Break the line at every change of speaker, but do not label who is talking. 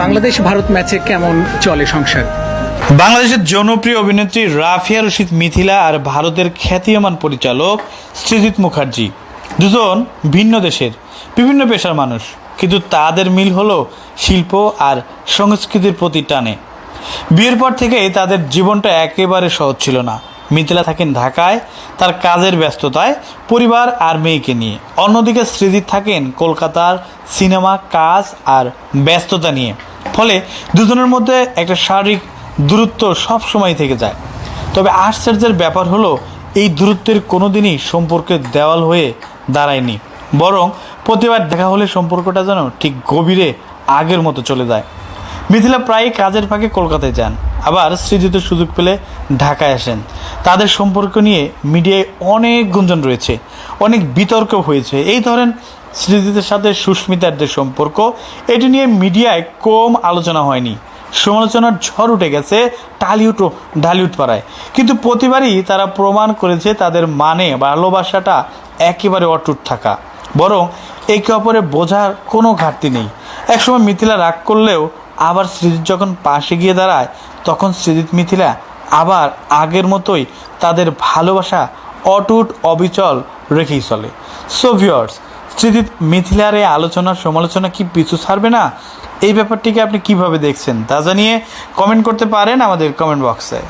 বাংলাদেশ ভারত ম্যাচে কেমন চলে সংসার?
বাংলাদেশের জনপ্রিয় অভিনেত্রী রাফিয়া রশিদ মিথিলা আর ভারতের খ্যাতিমান পরিচালক সৃজিত মুখার্জি। দুজন ভিন্ন দেশের, বিভিন্ন পেশার মানুষ, কিন্তু তাদের মিল হলো শিল্প আর সংস্কৃতির প্রতি টানে। বিয়ের পর থেকেই তাদের জীবনটা একেবারে সহজ ছিল না। মিথিলা থাকেন ঢাকায়, তার কাজের ব্যস্ততায় পরিবার আর মেয়েকে নিয়ে। অন্যদিকে সৃজিত থাকেন কলকাতার সিনেমা, কাজ আর ব্যস্ততা নিয়ে। ফলে দুজনের মধ্যে একটা শারীরিক দূরত্ব সব সময় থেকে যায়। তবে আশ্চর্যের ব্যাপার হলো, এই দূরত্বের কোনোদিনই সম্পর্কের দেওয়াল হয়ে দাঁড়ায়নি। বরং প্রতিবার দেখা হলে সম্পর্কটা যেন ঠিক গভীরে আগের মতো চলে যায়। মিথিলা প্রায় কাজের ফাঁকে কলকাতায় যান, আবার সৃজিত সুযোগ পেলে ঢাকায় আসেন। তাদের সম্পর্ক নিয়ে মিডিয়ায় অনেক গুঞ্জন রয়েছে, অনেক বিতর্ক হয়েছে। এই ধরেন সৃজিতের সাথে সুস্মিতার যে সম্পর্ক। এটি নিয়ে মিডিয়ায় কম আলোচনা হয়নি। সমালোচনার ঝড় উঠে গেছে টালিউড ও ঢালিউড পাড়ায় কিন্তু প্রতিবারই তারা প্রমাণ করেছে তাদের মানে ভালোবাসাটা একেবারে অটুট থাকা। বরং একে অপরে বোঝার কোনো ঘাটতি নেই। একসময় মিথিলা রাগ করলেও আবার সৃজিত যখন পাশে গিয়ে দাঁড়ায়, তখন সৃজিত মিথিলা আবার আগের মতোই তাদের ভালোবাসা অটুট অবিচল রেখেই চলে। সো ভিওর্স সৃজিত মিথিলার এই আলোচনার সমালোচনা কি পিছু ছাড়বে না? এই ব্যাপারটিকে আপনি কীভাবে দেখছেন তা জানিয়ে কমেন্ট করতে পারেন আমাদের কমেন্ট বক্সে